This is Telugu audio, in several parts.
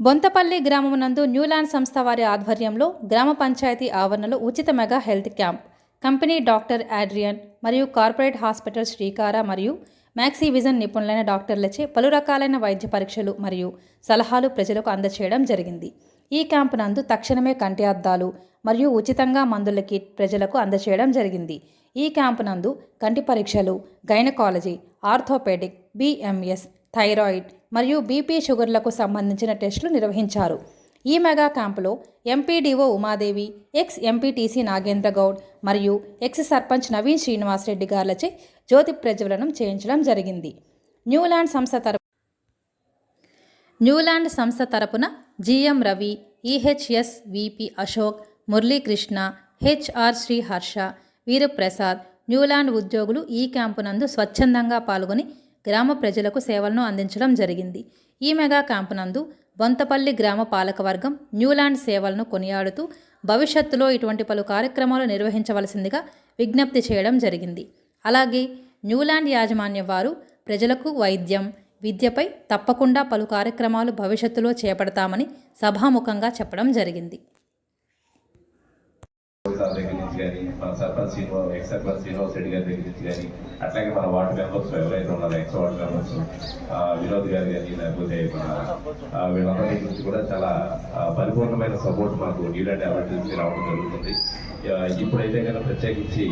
బొంతపల్లి గ్రామమునందు న్యూలాండ్ సంస్థ వారి ఆధ్వర్యంలో గ్రామ పంచాయతీ ఆవరణలో ఉచిత mega health camp. Company doctor Adrian మరియు కార్పొరేట్ హాస్పిటల్ శ్రీకార మరియు మ్యాక్సీ విజన్ నిపుణులైన డాక్టర్లచే పలు రకాలైన వైద్య పరీక్షలు మరియు సలహాలు ప్రజలకు అందచేయడం జరిగింది. ఈ క్యాంపు నందు తక్షణమే కంటి అద్దాలు మరియు ఉచితంగా మందుల కిట్ ప్రజలకు అందచేయడం జరిగింది. ఈ క్యాంపు నందు కంటి పరీక్షలు గైనకాలజీ ఆర్థోపెడిక్ బిఎంఎస్ థైరాయిడ్ మరియు బీపీ షుగర్లకు సంబంధించిన టెస్టులు నిర్వహించారు. ఈ మెగా క్యాంపులో MPDO Umadevi ex MPTC Nagendra Goud మరియు ఎక్స్ సర్పంచ్ నవీన్ శ్రీనివాస్ రెడ్డి గార్లచే జ్యోతి ప్రజ్వలనం చేయించడం జరిగింది. న్యూలాండ్ సంస్థ తరపు న్యూలాండ్ సంస్థ తరపున GM Ravi EHS VP Ashok Muralikrishna HR Shri Harsha Veeraprasad Newland ఉద్యోగులు ఈ క్యాంపు నందు స్వచ్ఛందంగా పాల్గొని గ్రామ ప్రజలకు సేవలను అందించడం జరిగింది. ఈ మెగా క్యాంపు నందు బొంతపల్లి గ్రామ పాలకవర్గం న్యూలాండ్ సేవలను కొనియాడుతూ భవిష్యత్తులో ఇటువంటి పలు కార్యక్రమాలు నిర్వహించవలసిందిగా విజ్ఞప్తి చేయడం జరిగింది. అలాగే న్యూలాండ్ యాజమాన్యం వారు ప్రజలకు వైద్యం విద్యపై తప్పకుండా పలు కార్యక్రమాలు భవిష్యత్తులో చేపడతామని సభాముఖంగా చెప్పడం జరిగింది. కానీ మన సర్పంచ్ శ్రీనివాస్ ఎక్స్ సర్పంచ్ శ్రీనివాస్ రెడ్డి గారి దగ్గర నుంచి కానీ అట్లాగే మన వార్డు మెంబర్స్ ఎవరైతే ఉన్నారో ఎక్స్ వార్డు మెంబర్స్ వినోద్ గారు కానీ లేకపోతే మన వీళ్ళందరి నుంచి కూడా చాలా పరిపూర్ణమైన సపోర్ట్ మాకు న్యూలాండ్ అవార్డు నుంచి రావడం జరుగుతుంది. ఇప్పుడైతే కనుక ప్రత్యేకించి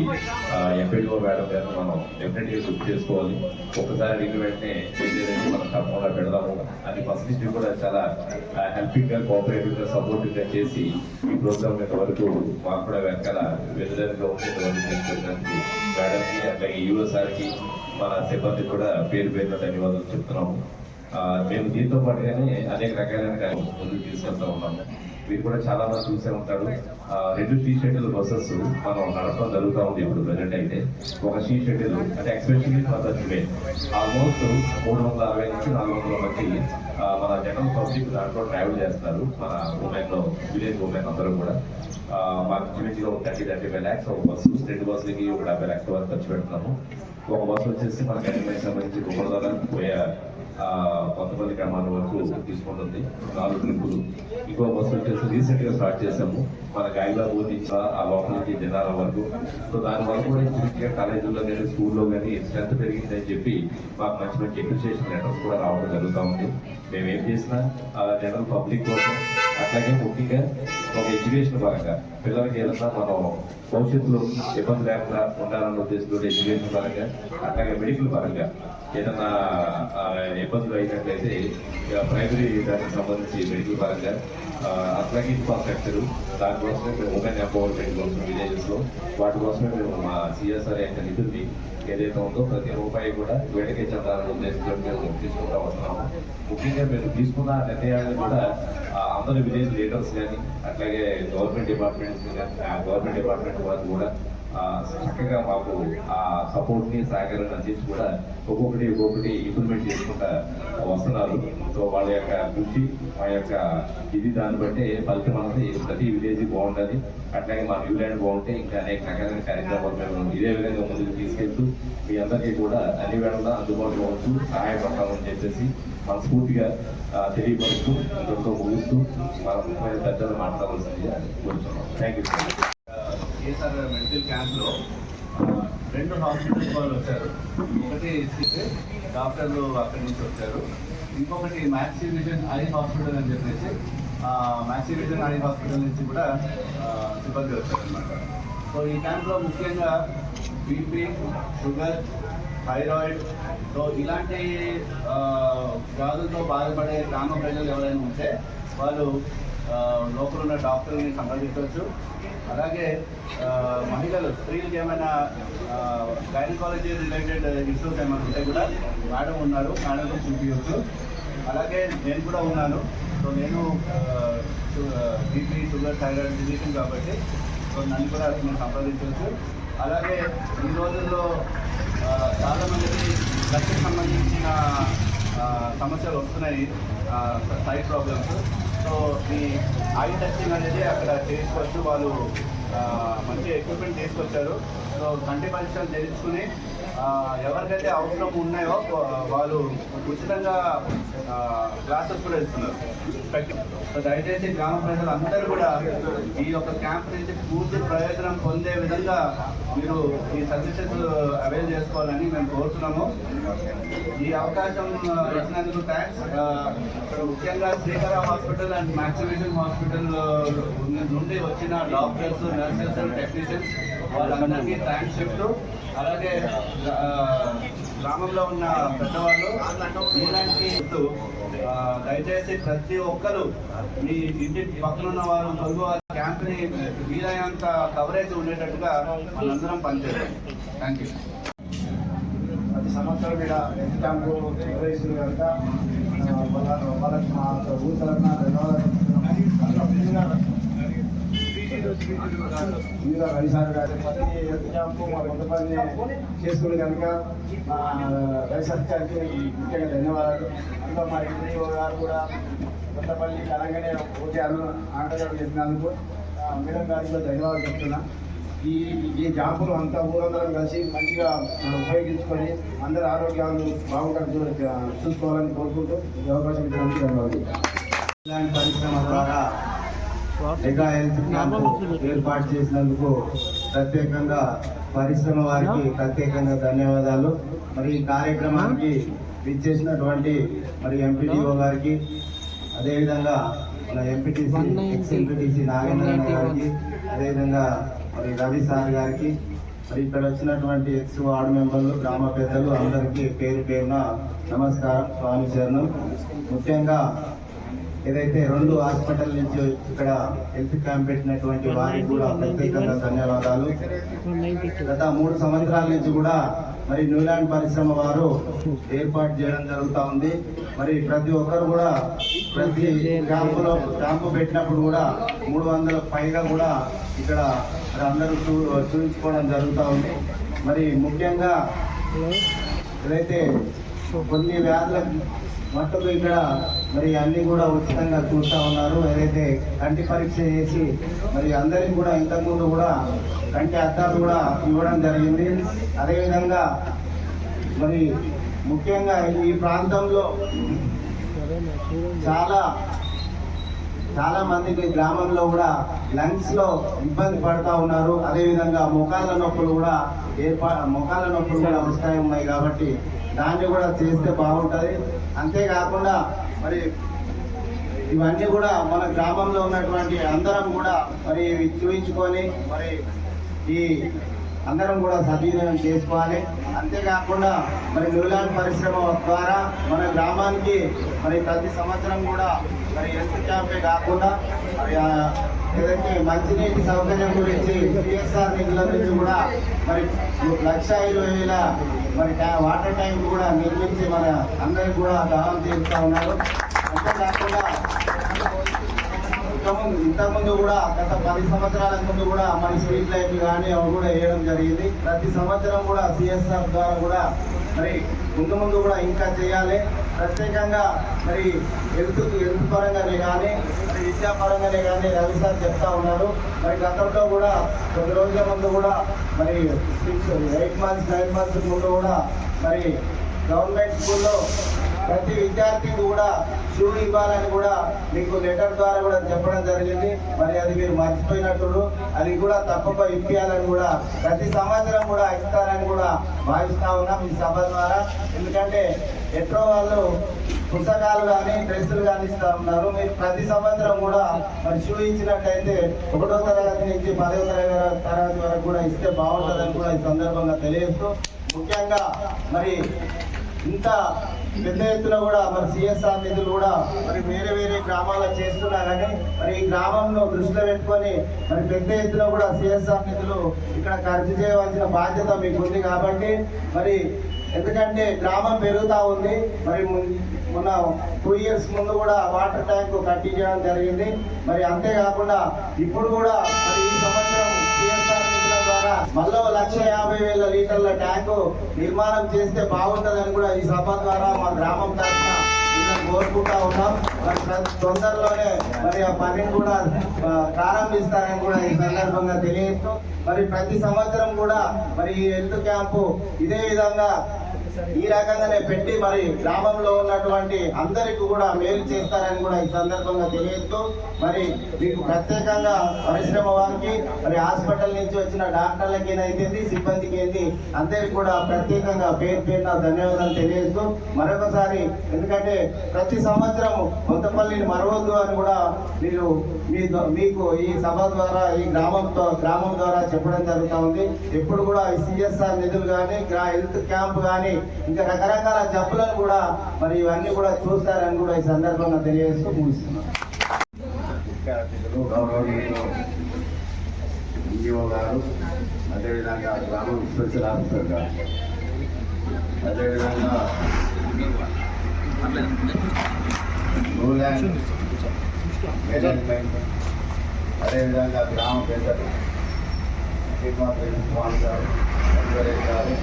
ఎంపీడీఓ మేడం గారు మనం డెఫినెట్గా గుర్తు చేసుకోవాలి. ఒకసారి అడిగిన వెంటనే ఏదైతే మనం తప్పకుండా పెడదాము. అది ఫస్ట్ నుంచి కూడా చాలా హెల్పింగ్గా కోఆపరేటివ్గా సపోర్టివ్గా చేసి ఈ ప్రోగ్రామ్ యొక్క వరకు మాకు కూడా వెనకాల వెలుదరిగా ఉండేటువంటి మేడంకి అట్లాగే యువ సార్కి మన సిబ్బంది కూడా పేరు పేరున ధన్యవాదాలు చెప్తున్నాము. మేము దీంతో పాటుగానే అనేక రకాలైన ముందుకు తీసుకెళ్తా ఉన్నాము. మీరు కూడా చాలా మంది చూసే ఉంటారు. రెండు టీ షెడ్యూల్ బస్సెస్ మనం నడపడం జరుగుతూ ఉంది ఇప్పుడు ప్రజెంట్ అయితే. ఒక టీ షెడ్యూల్ అంటే especially for the today almost మూడు వందల అరవై నుంచి నాలుగు వందల మంది మన జనరల్ పబ్లిక్ దాంట్లో ట్రావెల్ చేస్తారు. మన ఉమెన్లో విలేజ్ ఉమెన్ అందరూ కూడా. మాకు ఇంచుమించుగా ఒక థర్టీ థర్టీ ఫైవ్ ల్యాక్స్ ఒక బస్సు రెండు బస్సులకి ఒక డెబ్బై ల్యాక్స్ వరకు ఖర్చు పెడుతున్నాము. ఒక బస్సు వచ్చేసి మనకి ఎన్ఎంఐ సంబంధించి కుమ్మరదాల పోయే పంతొమ్మిది గ్రామాల వరకు తీసుకుంటుంది. నాలుగు ట్రిప్పులు ఇంకో బస్సు వచ్చేసి రీసెంట్గా స్టార్ట్ చేసాము మన గాయలాపూర్ నుంచి ఆ లోపల నుంచి జిల్లాల వరకు. సో దాని వరకు కూడా ఇంచుమించుగా కాలేజీల్లో కానీ స్కూల్లో కానీ స్ట్రెంత్ పెరిగిందని చెప్పి మాకు మంచి మంచి అప్రిషియేషన్ లెటర్స్ కూడా రావడం జరుగుతూ ఉంది. మేము ఏం చేసినా జనరల్ పబ్లిక్ కోసం అట్లాగే ముఖ్యంగా ఒక ఎడ్యుకేషన్ పరంగా పిల్లలకి ఏదన్నా మనం భవిష్యత్తులో ఇబ్బంది లేకుండా ఉండాలన్న ఉద్దేశంతో ఎడ్యుకేషన్ పరంగా అట్లాగే మెడికల్ పరంగా ఏదన్నా ఇబ్బందులు అయినట్లయితే ప్రైమరీ దానికి సంబంధించి మెడికల్ పరంగా ఆ, అట్లాగే ఇన్ఫ్రాస్ట్రక్చర్ దానికోసమే మేము ఉమెన్ ఎంపవర్మెంట్ కోసం విలేజెస్లో వాటి కోసమే మేము మా సిఎస్ఆర్ యొక్క నిధుల్ని ఏదైతే ఉందో ప్రతి రూపాయి కూడా వేడికే చెందాలనే ఉద్దేశంతో మేము తీసుకుంటా వస్తున్నాము. ముఖ్యంగా మేము తీసుకున్న నిర్ణయాలను కూడా అందరి విలేజ్ లీడర్స్ కానీ అట్లాగే గవర్నమెంట్ డిపార్ట్మెంట్స్ కానీ గవర్నమెంట్ డిపార్ట్మెంట్ వారు కూడా చక్కగా మాకు ఆ సపోర్ట్ని సహకారాన్ని అందించి కూడా ఒక్కొక్కటి ఒక్కొక్కటి ఇంప్లిమెంట్ చేసుకుంటా వస్తున్నారు. సో వాళ్ళ యొక్క కృషి మా యొక్క ఇది దాన్ని బట్టి ఫలితం అనేది ప్రతి విలేజ్ బాగుంటుంది అట్లాగే మా న్యూలాండ్ బాగుంటే ఇంకా అనేక రకాలైన కార్యక్రమాలు మేము ఇదే విధంగా ముందుకు తీసుకెళ్తూ మీ అందరికీ కూడా అన్ని వేళలా అందుబాటులో ఉంటూ సహాయపడతామని చెప్పేసి మనస్ఫూర్తిగా తెలియపరుస్తూ ఇంతతో ముగిస్తూ మన ముఖ్యమైన పెద్దలు మాట్లాడవలసిందిగా కోరుతున్నాం థ్యాంక్ యూ కేసీఆర్ మెడికల్ క్యాంప్లో రెండు హాస్పిటల్స్ వాళ్ళు వచ్చారు. ఒకటి డాక్టర్లు అక్కడి నుంచి వచ్చారు. ఇంకొకటి మ్యాక్సీ విజన్ ఐ హాస్పిటల్ అని చెప్పేసి ఆ, మ్యాక్సీ విజన్ ఐ హాస్పిటల్ నుంచి కూడా సిబ్బంది వచ్చారనమాట సో ఈ క్యాంప్లో ముఖ్యంగా బీపీ షుగర్ థైరాయిడ్ సో ఇలాంటి వ్యాధులతో బాధపడే గ్రామ ప్రజలు ఎవరైనా ఉంటే వాళ్ళు లోపల ఉన్న డాక్టర్ని సంప్రదించవచ్చు. అలాగే మహిళలు స్త్రీలకు ఏమైనా గైనకాలజీ రిలేటెడ్ ఇష్యూస్ ఏమైనా ఉంటే కూడా మేడం ఉన్నారు. మేడంతో చూపించవచ్చు అలాగే నేను కూడా ఉన్నాను. సో నేను బీపీ షుగర్ థైరాయిడ్ ఫిజిషియన్ కాబట్టి సో నన్ను కూడా మీరు సంప్రదించవచ్చు అలాగే ఈ రోజుల్లో ఆ, చాలా సంబంధించిన సమస్యలు వస్తున్నాయి. Side problems. సో ఈ ఐ టెస్టింగ్ అనేది అక్కడ చేసుకోవచ్చు. వాళ్ళు మంచి ఎక్విప్మెంట్ తీసుకొచ్చారు. సో కంటి పరీక్షలు చేయించుకుని ఎవరికైతే అవసరం ఉన్నాయో వాళ్ళు ఉచితంగా క్లాసెస్ కూడా ఇస్తున్నారు. సో దయచేసి గ్రామ ప్రజలు అందరూ కూడా ఈ యొక్క క్యాంప్ నుంచి పూర్తి ప్రయోజనం పొందే విధంగా మీరు ఈ సర్వీసెస్ అవైల్ చేసుకోవాలని మేము కోరుతున్నాము. ఈ అవకాశం ఇచ్చినందుకు థ్యాంక్స్ ఇక్కడ ముఖ్యంగా Srikara hospital and Maximation hospital నుండి వచ్చిన డాక్టర్స్ నర్సెస్ టెక్నీషియన్స్ వాళ్ళందరికీ థ్యాంక్స్ చెప్తూ అలాగే గ్రామంలో ఉన్న పెద్దవాళ్ళు ఇలాంటి చెప్తూ, దయచేసి ప్రతి ఒక్కరు మీ ఇంటి పక్కన ఉన్న వారు పొరుగు వారి క్యాంప్ని వీలైనంత కవరేజ్ ఉండేటట్టుగా మనందరం పనిచేయాలి థ్యాంక్ యూ ప్రతి సంవత్సరం ఇక్కడ హెల్త్ క్యాంపు నిర్వహిస్తుంది కనుక వాళ్ళ వాళ్ళకి మా ఊరు తరఫున ధన్యవాదాలు ఇంకా రవిసార్ గారు ప్రతి హెల్త్ మా కొంత పని చేసుకుని కనుక మా గారికి ముఖ్యంగా ధన్యవాదాలు. ఇంకా మా ఇంద్రియో గారు కూడా కొత్తపల్లి తెలంగాణ వచ్చారు ఆటగాడు చెప్పినందుకు ఆ, మేడం గారికి కూడా ధన్యవాదాలు చెప్తున్నా. ఈ ఈ జాంపులు అంతా ఊరందరం కలిసి మంచిగా ఉపయోగించుకొని అందరి ఆరోగ్యాలు బాగుంటారు చూసుకోవాలని కోరుకుంటూ ఈ అవకాశం ఇచ్చినందుకు ధన్యవాదాలు. ఇలాంటి పరిశ్రమ ద్వారా మెగా హెల్త్ క్యాంప్ ఏర్పాటు చేసినందుకు ప్రత్యేకంగా పరిశ్రమ వారికి ప్రత్యేకంగా ధన్యవాదాలు. మరి ఈ కార్యక్రమానికి విచ్చేసినటువంటి మరి ఎంపీటీఓ గారికి అదేవిధంగా మన ఎంపీటీసీ ఎక్స్ ఎంపీటీసీ నాగేంద్రన్న గారికి అదేవిధంగా మరి రవి సార్ గారికి మరి ఇక్కడ వచ్చినటువంటి ఎక్స్ వార్డు మెంబర్లు గ్రామ పెద్దలు అందరికీ పేరు పేరున నమస్కారం స్వామి చరణం ముఖ్యంగా ఏదైతే రెండు హాస్పిటల్ నుంచి ఇక్కడ హెల్త్ క్యాంప్ పెట్టినటువంటి వారికి కూడా ప్రత్యేకంగా ధన్యవాదాలు. గత మూడు సంవత్సరాల నుంచి కూడా మరి న్యూలాండ్ పరిశ్రమ వారు ఏర్పాటు చేయడం జరుగుతూ ఉంది. మరి ప్రతి ఒక్కరు కూడా ప్రతి క్యాంపులో క్యాంపు పెట్టినప్పుడు కూడా మూడు వందల పైగా కూడా ఇక్కడ మరి అందరూ చూ చూపించుకోవడం జరుగుతూ ఉంది. మరి ముఖ్యంగా ఏదైతే కొన్ని వ్యాధులకు మొత్తం ఇక్కడ మరి అన్ని కూడా ఉచితంగా చూస్తూ ఉన్నారు. ఏదైతే కంటి పరీక్ష చేసి మరి అందరికి కూడా ఇంతకుముందు కూడా కంటి అద్దాలు కూడా ఇవ్వడం జరిగింది. అదేవిధంగా మరి ముఖ్యంగా ఈ ప్రాంతంలో చాలా చాలా మందికి గ్రామంలో కూడా లంగ్స్లో ఇబ్బంది పడతా ఉన్నారు. అదేవిధంగా ముఖాల నొప్పులు కూడా ఏర్పా ముఖాల నొప్పులు కూడా వస్తాయి ఉన్నాయి కాబట్టి దాన్ని కూడా చేస్తే బాగుంటుంది. అంతేకాకుండా మరి ఇవన్నీ కూడా మన గ్రామంలో ఉన్నటువంటి అందరం కూడా మరి ఇవి చూయించుకొని మరి ఈ అందరం కూడా సద్వినియోగం చేసుకోవాలి. అంతేకాకుండా మరి న్యూలాండ్ పరిశ్రమ ద్వారా మన గ్రామానికి మరి ప్రతి సంవత్సరం కూడా మరి హెల్త్ క్యాంపే కాకుండా మరి ఏదైతే మంచినీటి సౌకర్యం గురించి సిఎస్ఆర్ నిధుల నుంచి కూడా మరి లక్ష ఇరవై వేల మరి వాటర్ ట్యాంక్ కూడా నిర్మించి మన అందరికి కూడా దానం చేస్తూ ఉన్నారు. అంతేకాకుండా ఇంతకుముందు ఇంతకుముందు కూడా గత పది సంవత్సరాల ముందు కూడా మన స్ట్రీట్ లైట్ కానీ అవి కూడా వేయడం జరిగింది. ప్రతి సంవత్సరం కూడా సిఎస్ఆర్ ద్వారా కూడా మరి ముందు ముందు కూడా ఇంకా చేయాలి. ప్రత్యేకంగా మరి హెల్త్ హెల్త్ పరంగానే కానీ మరి విద్యా పరంగానే కానీ రవి సార్ చెప్తా ఉన్నారు. మరి గతంలో కూడా కొద్ది రోజుల ముందు కూడా మరి six eight months nine months ముందు కూడా మరి గవర్నమెంట్ స్కూల్లో ప్రతి విద్యార్థికి కూడా షూ ఇవ్వాలని కూడా మీకు లెటర్ ద్వారా కూడా చెప్పడం జరిగింది. మరి అది మీరు మర్చిపోయినట్టు అది కూడా తప్పక ఇప్పించాలని కూడా ప్రతి సంవత్సరం కూడా ఇస్తారని కూడా భావిస్తా ఉన్నాం ఈ సభ ద్వారా. ఎందుకంటే ఎట్రో వాళ్ళు పుస్తకాలు కానీ డ్రెస్సులు కానీ ఇస్తా ఉన్నారు. మీరు ప్రతి సంవత్సరం కూడా మరి షూ ఇచ్చినట్టయితే ఒకటో తరగతి నుంచి పదో తరగతి తరగతి వరకు కూడా ఇస్తే బాగుంటుందని కూడా ఈ సందర్భంగా తెలియజేస్తూ ముఖ్యంగా మరి ఇంత పెద్ద ఎత్తున కూడా మరి సిఎస్ఆర్ నిధులు కూడా మరి వేరే వేరే గ్రామాల్లో చేస్తున్నారని మరి ఈ గ్రామంలో దృష్టిలో పెట్టుకొని మరి పెద్ద ఎత్తున కూడా సిఎస్ఆర్ నిధులు ఇక్కడ ఖర్చు చేయవలసిన బాధ్యత మీకు ఉంది కాబట్టి మరి ఎందుకంటే గ్రామం పెరుగుతూ ఉంది. మరి మొన్న టూ ఇయర్స్ ముందు కూడా వాటర్ ట్యాంక్ కట్టించడం జరిగింది. మరి అంతేకాకుండా ఇప్పుడు కూడా మరి మళ్ళీ లక్ష యాభై వేల లీటర్ల ట్యాంకు నిర్మాణం చేస్తే బాగుంటుందని కూడా ఈ సభ ద్వారా మా గ్రామం తరఫున కోరుకుంటా ఉన్నాం. తొందరలోనే మరి ఆ పనిని కూడా ప్రారంభిస్తారని కూడా ఈ సందర్భంగా తెలియజేస్తూ మరి ప్రతి సంవత్సరం కూడా మరి ఈ హెల్త్ క్యాంపు ఇదే విధంగా ఈ రకంగానే పెట్టి మరి గ్రామంలో ఉన్నటువంటి అందరికి కూడా మేలు చేస్తారని కూడా ఈ సందర్భంగా తెలియజేస్తూ మరి మీకు ప్రత్యేకంగా పరిశ్రమ వారికి మరి హాస్పిటల్ నుంచి వచ్చిన డాక్టర్లకి ఏదైతే సిబ్బందికి ఏంది అందరికి కూడా ప్రత్యేకంగా పేరు పేరున ధన్యవాదాలు తెలియజేస్తూ మరొకసారి ఎందుకంటే ప్రతి సంవత్సరం కొత్తపల్లిని మరవద్దు అని కూడా మీరు మీ మీకు ఈ సభ ద్వారా ఈ గ్రామంతో గ్రామం ద్వారా చెప్పడం జరుగుతూ ఉంది. ఎప్పుడు కూడా ఈ సిఎస్ఆర్ నిధులు కానీ హెల్త్ క్యాంప్ కానీ ఇంకా రకరకాల జబ్బులను కూడా మరి ఇవన్నీ కూడా చూస్తారని కూడా ఈ సందర్భంగా తెలియజేస్తూ ముగిస్తున్నాను ముఖ్య గారు అదేవిధంగా గ్రామ స్పెషల్ ఆఫీసర్ గారు అదేవిధంగా మేనేజ్మెంట్ అదేవిధంగా గ్రామ పెద్దలు శ్రీమాత్రి స్వామి గారు గారు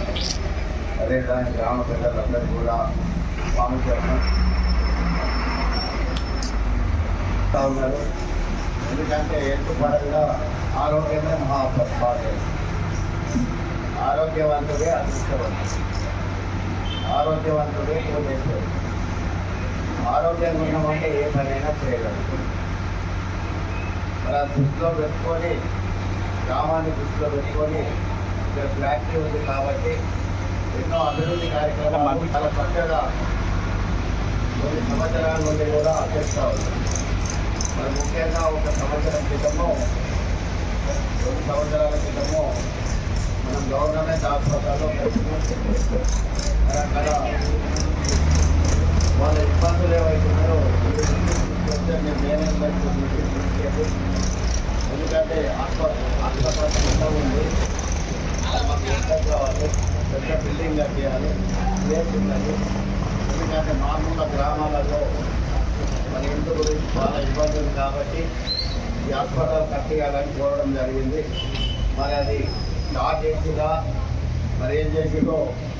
అదేవిధంగా గ్రామ పెద్దలందరూ కూడా స్వామి ఉన్నారు. ఎందుకంటే హెల్త్ పరంగా ఆరోగ్యమే మహాప్రసాదం ఆరోగ్యవంతుడే అదృష్టవంతుడు. ఆరోగ్యవంతుడే కోటేశ్వరుడు ఆరోగ్యంగా ఉన్నామంటే ఏ పనైనా చేయగలరు అలా దృష్టిలో పెట్టుకొని గ్రామాన్ని దృష్టిలో పెట్టుకొని ఇక్కడ ఫ్యాక్టరీ ఉంది కాబట్టి ఎన్నో అభివృద్ధి కార్యక్రమాలు చాలా చక్కగా కొన్ని సంవత్సరాల నుండి కూడా చేస్తూ ఉన్నాం మరి ముఖ్యంగా ఒక సంవత్సరం క్రితము రెండు సంవత్సరాల క్రితము మనం గవర్నమెంట్ హాస్పిటల్లో పెట్టినాం. అక్కడ వాళ్ళ ఇబ్బందులు ఏవైతున్నాయో నేను మేము మేనేజ్మెంట్ ఎందుకంటే హాస్పిటల్ హాస్పిటల్ ఎంత ఉంది మాకు ఎంత కావాలి పెద్ద బిల్డింగ్ కట్టేయాలి. ప్లేస్ ఉన్నది ఎందుకంటే మామూలు గ్రామాలలో మన ఇంటి గురించి చాలా ఇబ్బందులు కాబట్టి ఈ హాస్పిటల్ కట్టేయాలని కోరడం జరిగింది. మరి అది స్టార్ట్ చేసిరా? మరి ఏం చేసిందో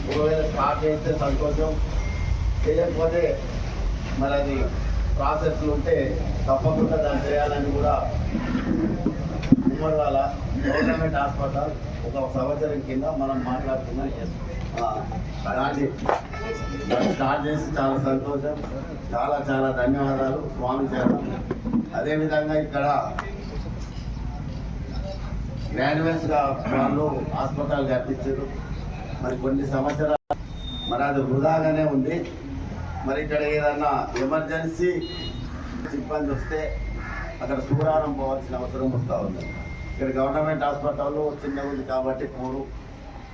ఒకవేళ స్టార్ట్ చేస్తే సంతోషం. చేయకపోతే మరి అది ప్రాసెస్లు ఉంటే తప్పకుండా దాన్ని చేయాలని కూడా ఉమ్మడి వాళ్ళ గవర్నమెంట్ హాస్పిటల్ ఒక సంవత్సరం కింద మనం మాట్లాడుతున్నాం. అలాంటి స్టార్ట్ చేసి చాలా సంతోషం. చాలా చాలా ధన్యవాదాలు. స్వామి చరణం అదేవిధంగా ఇక్కడ గ్రాడ్యుయేట్స్గా వాళ్ళు హాస్పిటల్ కట్టించారు. మరి కొన్ని సంవత్సరాలు మరి అది వృధాగానే ఉంది. మరి ఇక్కడ ఏదన్నా ఎమర్జెన్సీ సిబ్బంది వస్తే అక్కడ సూరారం పోవాల్సిన అవసరం వస్తూ ఉంది. ఇక్కడ గవర్నమెంట్ హాస్పిటల్లో చిన్నగా ఉంది కాబట్టి పోరు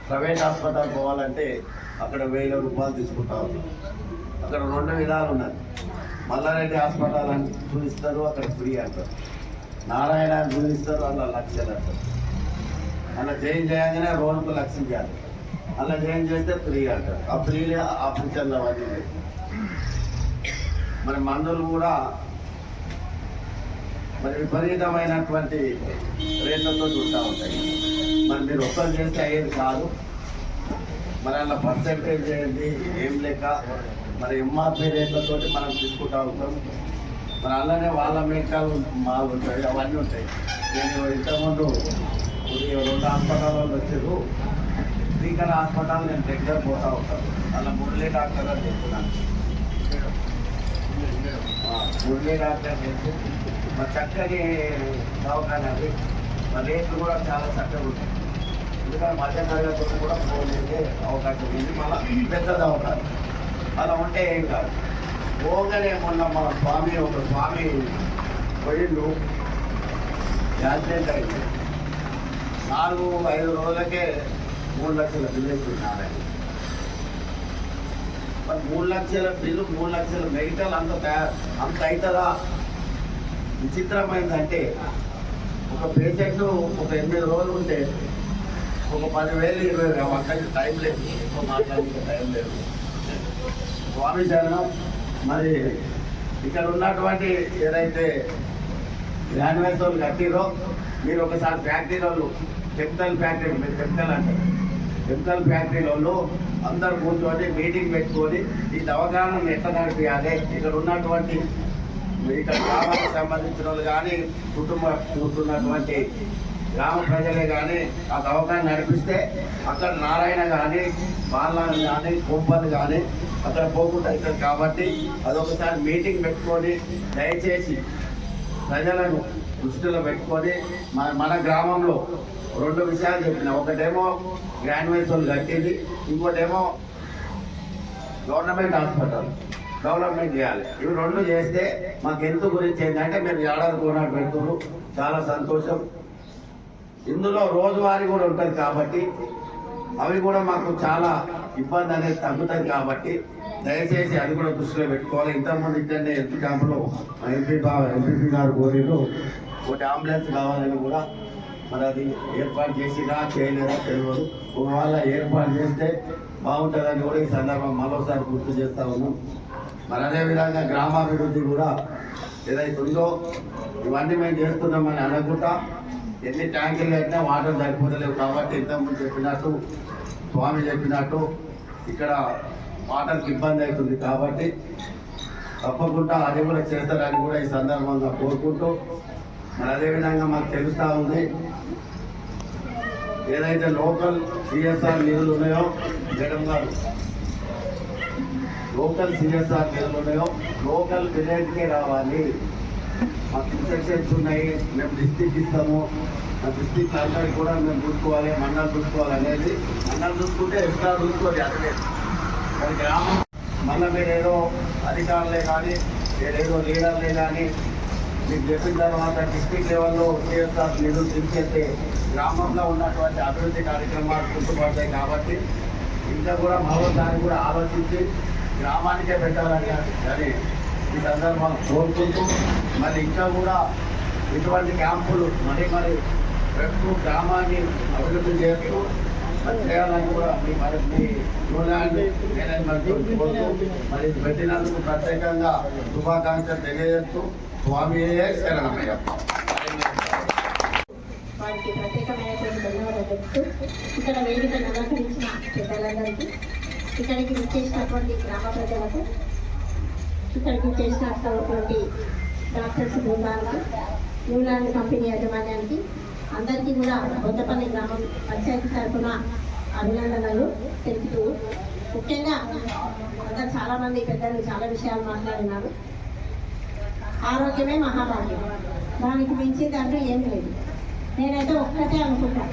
ప్రైవేట్ హాస్పిటల్ పోవాలంటే అక్కడ వేల రూపాయలు తీసుకుంటా అక్కడ రెండు విధాలు ఉన్నాయి. మల్లారెడ్డి హాస్పిటల్ అని చూపిస్తారు అక్కడ ఫ్రీ అంటారు. నారాయణ అని చూపిస్తారు అలా లక్షలు అంటారు. అలా జాయిన్ చేయగానే రోజుకు లక్ష్యం చేయాలి. అలా జాయిన్ చేస్తే ఫ్రీ అంటారు. ఆ ఫ్రీలే ఆపరేషన్లు అవన్నీ. మరి మందులు కూడా మరి విపరీతమైనటువంటి రేట్లతో చూస్తూ ఉంటాయి. మరి మీరు ఒక్కరు చేస్తే అయ్యేది కాదు. మరి అలా పర్సెంటేజ్ చేయండి ఏం లేక మరి ఎంఆర్పి రేట్లతో మనం తీసుకుంటూ ఉంటాం. మరి అలానే వాళ్ళ మేకాలు మాలు ఉంటాయి అవన్నీ ఉంటాయి. నేను ఇంతకుముందు రెండు హాస్పిటల్ వాళ్ళు వచ్చారు శ్రీకర హాస్పిటల్ నేను దగ్గర పోతా ఉంటాను. అలా మురళీ డాక్టర్ అని చెప్తున్నాను మురళీ డాక్టర్ చేసి మా చక్కని దవాఖాన అది. మా రేట్లు కూడా చాలా చక్కగా ఉంటాయి. ఎందుకంటే మధ్య తరగతి కూడా పోలేదే అవకాశం ఉంది. మళ్ళీ పెద్ద దవాఖాన. అలా ఉంటే ఏం కాదు. పోగానే మొన్న మా స్వామి ఒక స్వామి పోయిండు. యాక్సిడెంట్ అయింది. నాలుగు ఐదు రోజులకే మూడు లక్షల బిల్లు ఇచ్చింది నారాయణ. మరి మూడు లక్షల బిల్లు మూడు లక్షల మెడికల్ అంత అంత అవుతుందా? విచిత్రమైందంటే ఒక పేషెంట్ ఒక ఎనిమిది రోజులు ఉంటే ఒక పదివేలు ఇరవై వేలు అక్కడికి టైం లేదు. ఎక్కువ మాట్లాడే టైం లేదు. స్వామి శరణం మరి ఇక్కడ ఉన్నటువంటి ఏదైతే గ్రాడ్యుయేట్స్ వాళ్ళు కట్టిరో మీరు ఒకసారి ఫ్యాక్టరీ వాళ్ళు కెమికల్ ఫ్యాక్టరీ మీరు కెమికల్ అంటారు కెమికల్ వాళ్ళు అందరు కూర్చొని మీటింగ్ పెట్టుకొని ఈ దవాఖానను ఎట్లా నడిపించాలి ఇక్కడ ఉన్నటువంటి ఇక్కడ గ్రామానికి సంబంధించిన వాళ్ళు కానీ కుటుంబం ఉంటున్నటువంటి గ్రామ ప్రజలే కానీ ఆ దవాఖాన నడిపిస్తే అక్కడ నారాయణ కానీ బాలని కానీ కొంపలు కానీ అక్కడ పోకుండా అవుతుంది కాబట్టి అదొకసారి మీటింగ్ పెట్టుకొని దయచేసి ప్రజలను దృష్టిలో పెట్టుకొని మన మన గ్రామంలో రెండు విషయాలు చెప్పిన. ఒకటేమో గ్రాడ్యుయేట్స్ వాళ్ళు కట్టింది ఇంకోటేమో గవర్నమెంట్ హాస్పిటల్. డెవలప్మెంట్ చేయాలి. ఇవి రెండు చేస్తే మాకు ఎంత గురించి ఏంటంటే మీరు ఏడాది కోనాడు పెడుతున్నారు చాలా సంతోషం. ఇందులో రోజువారీ కూడా ఉంటుంది కాబట్టి అవి కూడా మాకు చాలా ఇబ్బంది అనేది తగ్గుతుంది కాబట్టి దయచేసి అది కూడా దృష్టిలో పెట్టుకోవాలి. ఇంతకుముందు ఇక్కడనే ఎంపీ క్యాంపులో ఎంపీ ఎంపీపీ గారు కోరిరు ఒకటి అంబులెన్స్ కావాలని కూడా మరి అది ఏర్పాటు చేసినా చేయలేదా తెలియదు. ఒకవేళ ఏర్పాటు చేస్తే బాగుంటుందని కూడా ఈ సందర్భం మరోసారి గుర్తు చేస్తా ఉన్నాం. మరి అదేవిధంగా గ్రామాభివృద్ధి కూడా ఏదైతే ఉందో ఇవన్నీ మేము చేస్తున్నామని అనుకుంటా. ఎన్ని ట్యాంకులు కట్టినా వాటర్ సరిపోతలేవు కాబట్టి ఇంతకుముందు చెప్పినట్టు స్వామి చెప్పినట్టు ఇక్కడ వాటర్కి ఇబ్బంది అవుతుంది కాబట్టి తప్పకుండా అది కూడా చేస్తారని కూడా ఈ సందర్భంగా కోరుకుంటూ మరి అదేవిధంగా మాకు తెలుస్తూ ఉంది. ఏదైతే లోకల్ సిఎస్ఆర్ నిధులు ఉన్నాయో మేడం గారు లోకల్ సీనియర్ సార్ ఉన్నాయో లోకల్ విలేజ్కే రావాలి. మాకు ఇన్స్ట్రక్షన్స్ ఉన్నాయి మేము డిస్ట్రిక్ట్ ఇస్తాము. ఆ డిస్ట్రిక్ట్ అందరికి కూడా మేము చూసుకోవాలి మండలం చూసుకోవాలి అనేది. మండలం చూసుకుంటే ఎక్స్ట్రా చూసుకోవాలి అదే మరి గ్రామం మళ్ళీ మీరేదో అధికారులే కానీ మీరేదో లీడర్లే కానీ మీకు చెప్పిన తర్వాత డిస్ట్రిక్ట్ లెవెల్లో సిఎస్ఆర్ నిధులు తీసుకెళ్తే గ్రామంలో ఉన్నటువంటి అభివృద్ధి కార్యక్రమాలు గుర్తుపడతాయి కాబట్టి ఇంకా కూడా మరోసారి కూడా ఆలోచించి గ్రామానికే పెట్టాలని అని ఈ సందర్భం కోరుకుంటూ మరి ఇంకా కూడా ఇటువంటి క్యాంపులు మరి మరి ప్రతి గ్రామాన్ని అభివృద్ధి చేస్తూ చేయాలని కూడా మీ మరి మీ యూనియన్ మేనేజ్మెంట్ కోరుతూ మరి పెట్టినందుకు ప్రత్యేకంగా శుభాకాంక్షలు తెలియజేస్తూ స్వామి శరణమయ్య వారికి ప్రత్యేకమైనటువంటి ధన్యవాదాలు చెప్తూ ఇక్కడ వేదికను అలంకరించిన పెద్దలందరికీ ఇక్కడికి విచ్చేసినటువంటి గ్రామ ప్రజలకు ఇక్కడికి చేసినటువంటి డాక్టర్స్ బృందాలకు న్యూలాండ్ కంపెనీ యాజమాన్యానికి అందరికీ కూడా బొద్దపల్లి గ్రామం పంచాయతీ తరఫున అభినందనలు తెలుపుతూ ముఖ్యంగా అందరు చాలామంది పెద్దలు చాలా విషయాలు మాట్లాడినారు. ఆరోగ్యమే మహాభాగ్యం. దానికి మించి దాంట్లో ఏం లేదు. నేనైతే ఒక్కటే అనుకుంటా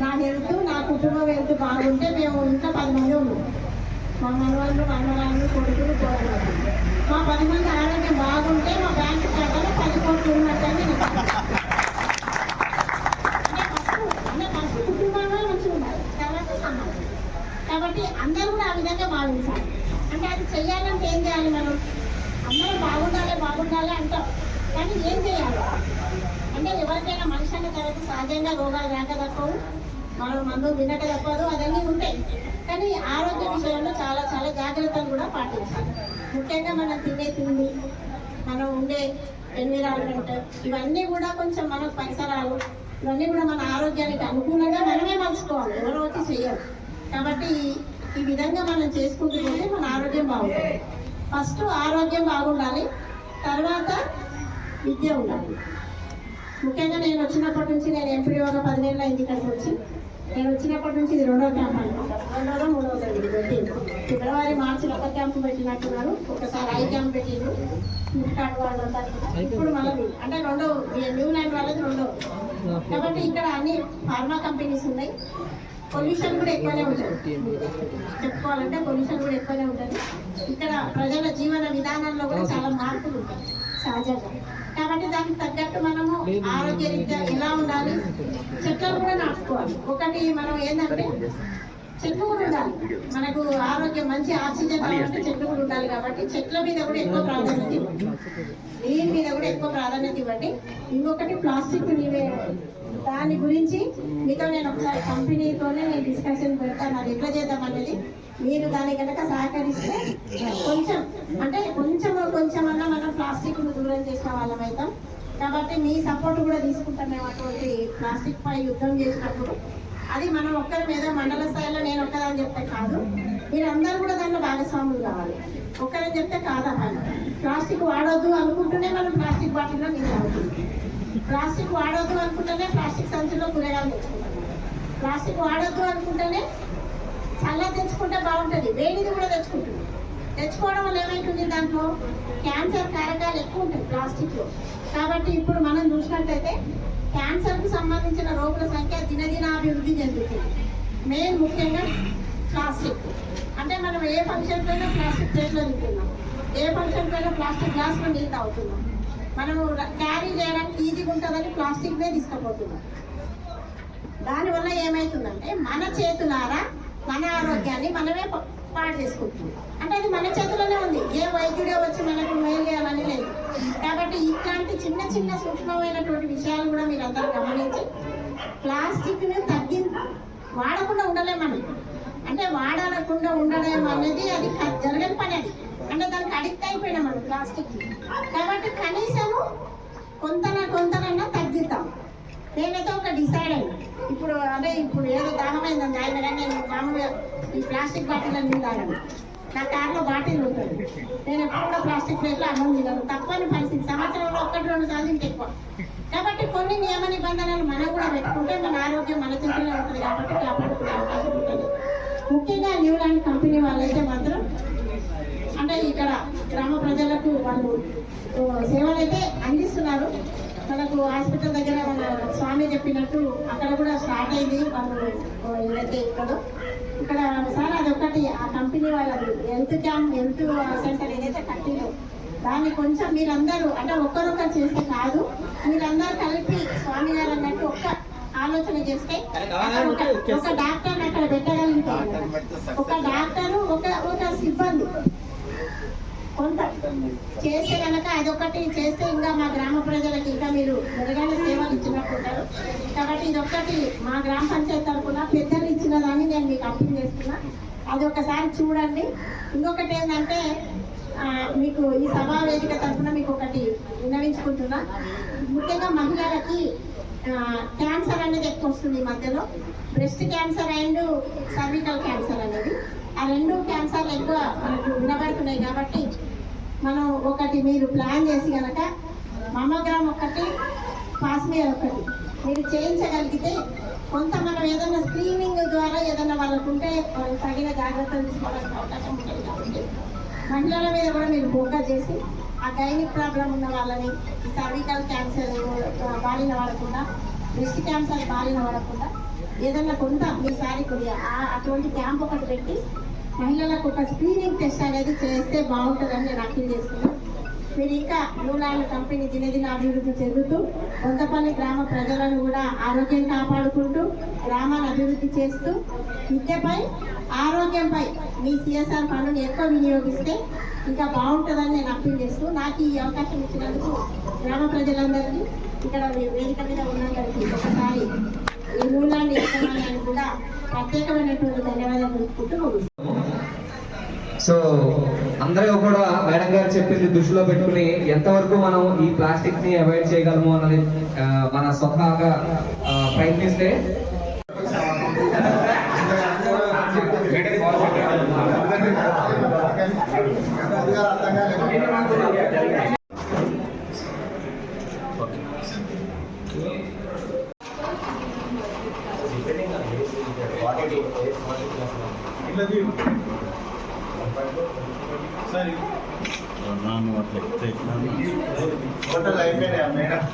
నా హెల్త్ నా కుటుంబం హెల్త్ బాగుంటే మేము ఇంకా పది మంది ఉన్నాం. మా మనవాళ్ళు అన్నవాళ్ళు కొడుకులు కోడలు మా పది మంది ఆరోగ్యం బాగుంటే మా బ్యాంక్ ఖాతాలో పది కోట్లు ఉన్నట్టని నేను ఫస్ట్ మంచిగా ఉండాలి. తర్వాత కాబట్టి అందరూ కూడా ఆ విధంగా భావించాలి. అంటే అది చెయ్యాలంటే ఏం చేయాలి మనం? అందరూ బాగుండాలి బాగుండాలి అంటాం. కానీ ఏం చేయాలి? అంటే ఎవరికైనా మనిషి అన్న తర్వాత సహజంగా రోగాలు రాక తక్కువ మనం మందు తినక తప్పదు అవన్నీ ఉంటాయి. కానీ ఆరోగ్య విషయంలో చాలా చాలా జాగ్రత్తలు కూడా పాటించాలి. ముఖ్యంగా మనం తినే తిండి మనం ఉండే ఎన్విరాన్మెంట్ ఇవన్నీ కూడా కొంచెం మన పరిసరాలు ఇవన్నీ కూడా మన ఆరోగ్యానికి అనుకూలంగా మనమే మలుచుకోవాలి. ఎవరో వచ్చి చెయ్యరు. కాబట్టి ఈ- విధంగా మనం చేసుకుంటూ పోతే మన ఆరోగ్యం బాగుంటుంది. ఫస్ట్ ఆరోగ్యం బాగుండాలి తర్వాత విద్య ఉండాలి. ముఖ్యంగా నేను వచ్చినప్పటి నుంచి నేను ఎంపీడీఓగా పదిహేను అయింది ఇక్కడికి వచ్చి నేను వచ్చినప్పటి నుంచి ఇది రెండో క్యాంప్ అనమాట రెండోదో మూడోదో ఇది పెట్టింది ఫిబ్రవరి మార్చిలో ఒక క్యాంప్ పెట్టినట్టున్నారు. ఒకసారి ఐ క్యాంప్ పెట్టిండ్రు. ఫ్లిప్కార్ట్ వాళ్ళంతా. ఇప్పుడు మళ్ళీ అంటే రెండో న్యూ ల్యాండ్ వాళ్ళది రెండో. కాబట్టి ఇక్కడ అన్ని ఫార్మా కంపెనీస్ ఉన్నాయి. పొల్యూషన్ కూడా ఎక్కువనే ఉంటుంది. చెప్పుకోవాలంటే పొల్యూషన్ కూడా ఎక్కువనే ఉంటుంది. ఇక్కడ ప్రజల జీవన విధానంలో కూడా చాలా మార్పులు ఉంటాయి సహజంగా. కాబట్టి దానికి తగ్గట్టు మనము ఆరోగ్యరీత్యా ఎలా ఉండాలి? చెట్లను కూడా నాటుకోవాలి. ఒకటి మనం ఏంటంటే చెట్లు కూడా ఉండాలి మనకు ఆరోగ్యం మంచి ఆక్సిజన్ కావాలంటే చెట్లు కూడా ఉండాలి కాబట్టి చెట్ల మీద కూడా ఎక్కువ ప్రాధాన్యత ఇవ్వండి. నీరు మీద కూడా ఎక్కువ ప్రాధాన్యత ఇవ్వండి. ఇంకొకటి ప్లాస్టిక్ నీవే. దాని గురించి మీతో నేను ఒకసారి కంపెనీతోనే నేను డిస్కషన్ పెడతాను అది ఎట్లా చేద్దాం అనేది మీరు దాని కనుక సహకరిస్తే కొంచెం అంటే కొంచెం కొంచెమన్నా మనం ప్లాస్టిక్ను దూరం చేసిన వాళ్ళం అవుతాం. కాబట్టి మీ సపోర్ట్ కూడా తీసుకుంటాం మేము అటువంటి ప్లాస్టిక్ పై యుద్ధం చేసినప్పుడు. అది మనం ఒక్కరి మీద మండల స్థాయిలో నేను ఒక్కదని చెప్తే కాదు. మీరందరూ కూడా దాంట్లో భాగస్వాములు కావాలి. ఒక్కరని చెప్తే కాదు అవ్వాలి ప్లాస్టిక్ వాడొద్దు అనుకుంటూనే మనం ప్లాస్టిక్ బాటిల్లో నీళ్ళు తాగుతుంది ప్లాస్టిక్ వాడొద్దు అనుకుంటేనే ప్లాస్టిక్ సంచుల్లో కూరగాయలు తెచ్చుకుంటాం. ప్లాస్టిక్ వాడొద్దు అనుకుంటేనే చల్ల తెచ్చుకుంటే బాగుంటుంది. వేడిది కూడా తెచ్చుకుంటుంది. తెచ్చుకోవడం వల్ల ఏమైతుంది దాంట్లో? క్యాన్సర్ కారకాలు ఎక్కువ ఉంటాయి ప్లాస్టిక్లో. కాబట్టి ఇప్పుడు మనం చూసినట్టయితే క్యాన్సర్కు సంబంధించిన రోగుల సంఖ్య దినదినాభివృద్ధి చెందుతుంది. మెయిన్ ముఖ్యంగా ప్లాస్టిక్. అంటే మనం ఏ ఫంక్షన్ పైన ప్లాస్టిక్ ప్లేట్లో తింటున్నాం? ఏ ఫంక్షన్ పైన ప్లాస్టిక్ గ్లాస్లో నీళ్ళు తాగుతున్నాం? మనము క్యారీ చేయడానికి ఈజీగా ఉంటుందని ప్లాస్టిక్నే తీసుకుపోతున్నాం. దానివల్ల ఏమవుతుందంటే మన చేతులారా మన ఆరోగ్యాన్ని మనమే పాడు చేసుకుంటున్నాం అంటే అది మన చేతిలోనే ఉంది. ఏ వైద్యుడే వచ్చి మనకు మేలు చేయాలని లేదు. కాబట్టి ఇట్లాంటి చిన్న చిన్న సూక్ష్మమైనటువంటి విషయాలు కూడా మీరు అందరూ గమనించి ప్లాస్టిక్ని తగ్గి వాడకుండా ఉండలేమని అంటే వాడకుండా ఉండడం అనేది అది జరగని పని అది. అంటే దానికి అడిక్ట్ అయిపోయినాం మనం ప్లాస్టిక్ కాబట్టి కనీసము కొంతన కొంతనన్నా తగ్గిద్దాం. నేనైతే ఒక డిసైడ్ అయ్యి ఇప్పుడు అదే ఇప్పుడు ఏదో దాహమైందని ఆయన కానీ నేను మామూలుగా ఈ ప్లాస్టిక్ బాటిల్ అన్ని తాగను నా కార్లో బాటిల్ ఉంటుంది. నేను ఎప్పుడు కూడా ప్లాస్టిక్ ప్లేట్లో అన్నం తినను. తప్పని పరిస్థితి. సంవత్సరంలో ఒకటి రెండు సార్లు ఇంత ఎక్కువ. కాబట్టి కొన్ని నియమ నిబంధనలు మనం కూడా పెట్టుకుంటే మన ఆరోగ్యం మన చేతిలో ఉంటుంది కాబట్టి కాపాడుకునే అవకాశం ఉంటుంది. ముఖ్యంగా న్యూలాండ్ కంపెనీ వాళ్ళైతే మాత్రం అంటే ఇక్కడ గ్రామ ప్రజలకు వాళ్ళు సేవలు అయితే అందిస్తున్నారు. మనకు హాస్పిటల్ దగ్గర మన స్వామి చెప్పినట్టు అక్కడ కూడా స్టార్ట్ అయింది. వాళ్ళు ఏదైతే ఇక్కడ ఇక్కడ సార్ అదొకటి ఆ కంపెనీ వాళ్ళది. హెల్త్ క్యాంప్ హెల్త్ సెంటర్ ఏదైతే కట్టిందో దాన్ని కొంచెం మీరందరూ అంటే ఒక్కరొక్కరు చేస్తే కాదు మీరందరూ కలిపి స్వామి గారు అన్నట్టు ఒక్క ఆలోచన చేస్తే ఒక డాక్టర్ అక్కడ పెట్టగలుగుతారు ఒక డాక్టరు ఒక ఒక సిబ్బంది. కొంత చేస్తే కనుక అదొకటి చేస్తే ఇంకా మా గ్రామ ప్రజలకి ఇంకా మీరు మెరుగైన సేవలు ఇచ్చినట్టు ఉంటారు కాబట్టి ఇదొక్కటి మా గ్రామ పంచాయతీ తరఫున పెద్దలు ఇచ్చిన దాన్ని నేను మీకు అప్పీల్ చేస్తున్నా. అది ఒకసారి చూడండి. ఇంకొకటి ఏంటంటే మీకు ఈ సభా వేదిక తరఫున మీకు ఒకటి విన్నవించుకుంటున్నా. ముఖ్యంగా మహిళలకి క్యాన్సర్ అనేది ఎక్కువ వస్తుంది ఈ మధ్యలో. Breast cancer and cervical cancer అనేది. ఆ రెండు క్యాన్సర్లు ఎక్కువ మనకు వినబడుతున్నాయి కాబట్టి మనం ఒకటి మీరు ప్లాన్ చేసి కనుక మమోగ్రామ్ ఒకటి కాశ్మీర్ ఒకటి మీరు చేయించగలిగితే కొంత మనం ఏదైనా స్క్రీనింగ్ ద్వారా ఏదైనా వాళ్ళకు ఉంటే తగిన జాగ్రత్తలు తీసుకోవడానికి అవకాశం ఉంటుంది కాబట్టి మహిళల మీద కూడా మీరు ఫోకస్ చేసి ఆ గైనిక్ ప్రాబ్లం ఉన్న వాళ్ళని సర్వికల్ క్యాన్సర్ బారిన పడకుండా బ్రెస్ట్ క్యాన్సర్ బారిన పడకుండా ఏదైనా కొంత మీసారి కొద్దిగా అటువంటి క్యాంప్ ఒకటి పెట్టి మహిళలకు ఒక స్క్రీనింగ్ టెస్ట్ అనేది చేస్తే బాగుంటుందని నేను అప్పీల్ చేస్తున్నాను. మీరు ఇంకా నూలాల కంపెనీ దినదిన అభివృద్ధి చెందుతూ కొంతపల్లి గ్రామ ప్రజలను కూడా ఆరోగ్యం కాపాడుకుంటూ గ్రామాన్ని అభివృద్ధి చేస్తూ విద్యపై ఆరోగ్యంపై మీ సిఎస్ఆర్ పనులు ఎక్కువ వినియోగిస్తే ఇంకా బాగుంటుందని నేను అప్పీల్ చేస్తూ నాకు ఈ అవకాశం ఇచ్చినందుకు గ్రామ ప్రజలందరికీ ఇక్కడ వేదిక మీద ఉన్నందరికీ ఒకసారి ఈ మూలాన్ని యజమాన్యానికి కూడా ప్రత్యేకమైనటువంటి ధన్యవాదాలు తెలుపుకుంటూ సో అందరూ కూడా మేడం గారు చెప్పింది దృష్టిలో పెట్టుకుని ఎంతవరకు మనం ఈ ప్లాస్టిక్ని అవాయిడ్ చేయగలము అన్నది ఆ, మన స్వతహాగా ಸರಿ ನಾನು ಮತ್ತೆ ಹೋಟೆಲ್ ಐಪೇನೆ ಮೇಡಮ್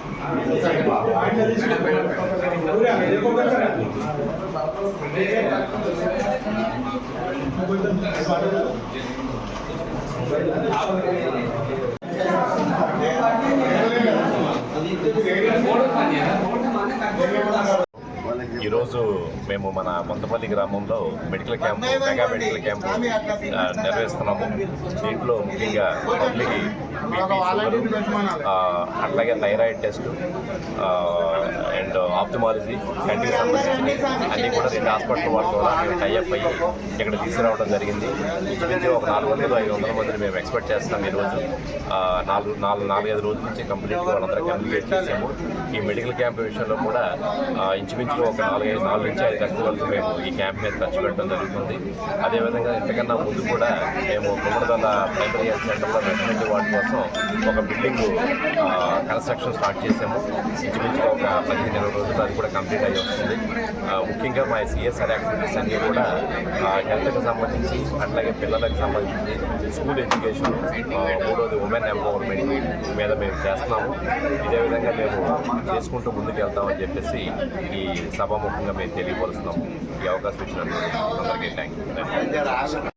ಅದು ಇದ್ದು ಹೇಳಿ ನೋಡೋಣ ನಾನು ನೋಡೋಣ ನಾನು ఈరోజు మేము మన మొంతపల్లి గ్రామంలో medical camp mega medical camp నిర్వహిస్తున్నాము. దీంట్లో ముఖ్యంగా పబ్లిక్ అట్లాగే థైరాయిడ్ టెస్ట్ అండ్ ఆప్టమాలజీ కంటికి సంబంధించి అన్నీ కూడా రెండు హాస్పిటల్ వాళ్ళ ద్వారా మేము టైఅప్ అయ్యి ఇక్కడ తీసుకురావడం జరిగింది. ఇంచుమించు ఒక నాలుగు వందలు ఐదు వందల మందిని మేము ఎక్స్పెక్ట్ చేస్తాం ఈరోజు నాలుగు నాలుగు నాలుగైదు రోజుల నుంచి కంప్లీట్గా వాళ్ళందరూ కమ్యూనికేట్ చేసాము ఈ మెడికల్ క్యాంప్ విషయంలో కూడా ఆ, ఇంచుమించుగా ఒక నాలుగైదు నాలుగు నుంచి ఐదు లక్షల వరకు మేము ఈ క్యాంప్ మీద ఖర్చు పెట్టడం జరుగుతుంది. అదేవిధంగా ఇంతకన్నా ముందు కూడా మేము కుమ్మడదల ప్రైమరీ హెల్త్ సెంటర్లో వెటర్నరీ వార్డ్ కోసం ఒక బిల్డింగ్ కన్స్ట్రక్షన్ స్టార్ట్ చేసాము ఇంచుమించుగా ఒక పదిహేను ఇరవై రోజులు అది కూడా కంప్లీట్ అయ్యి వస్తుంది. ముఖ్యంగా మా సిఎస్ఆర్ యాక్టివిటీస్ అన్నీ కూడా హెల్త్కి సంబంధించి అట్లాగే పిల్లలకు సంబంధించి స్కూల్ ఎడ్యుకేషన్ మూడోది ఉమెన్ ఎంపవర్మెంట్ మీద మేము చేస్తున్నాము. ఇదే విధంగా మేము చేసుకుంటూ ముందుకు వెళ్తామని చెప్పేసి ఈ సభాముఖంగా మేము తెలియపరుస్తున్నాము. ఈ అవకాశం ఇచ్చినందుకు అందరికీ థ్యాంక్ యూ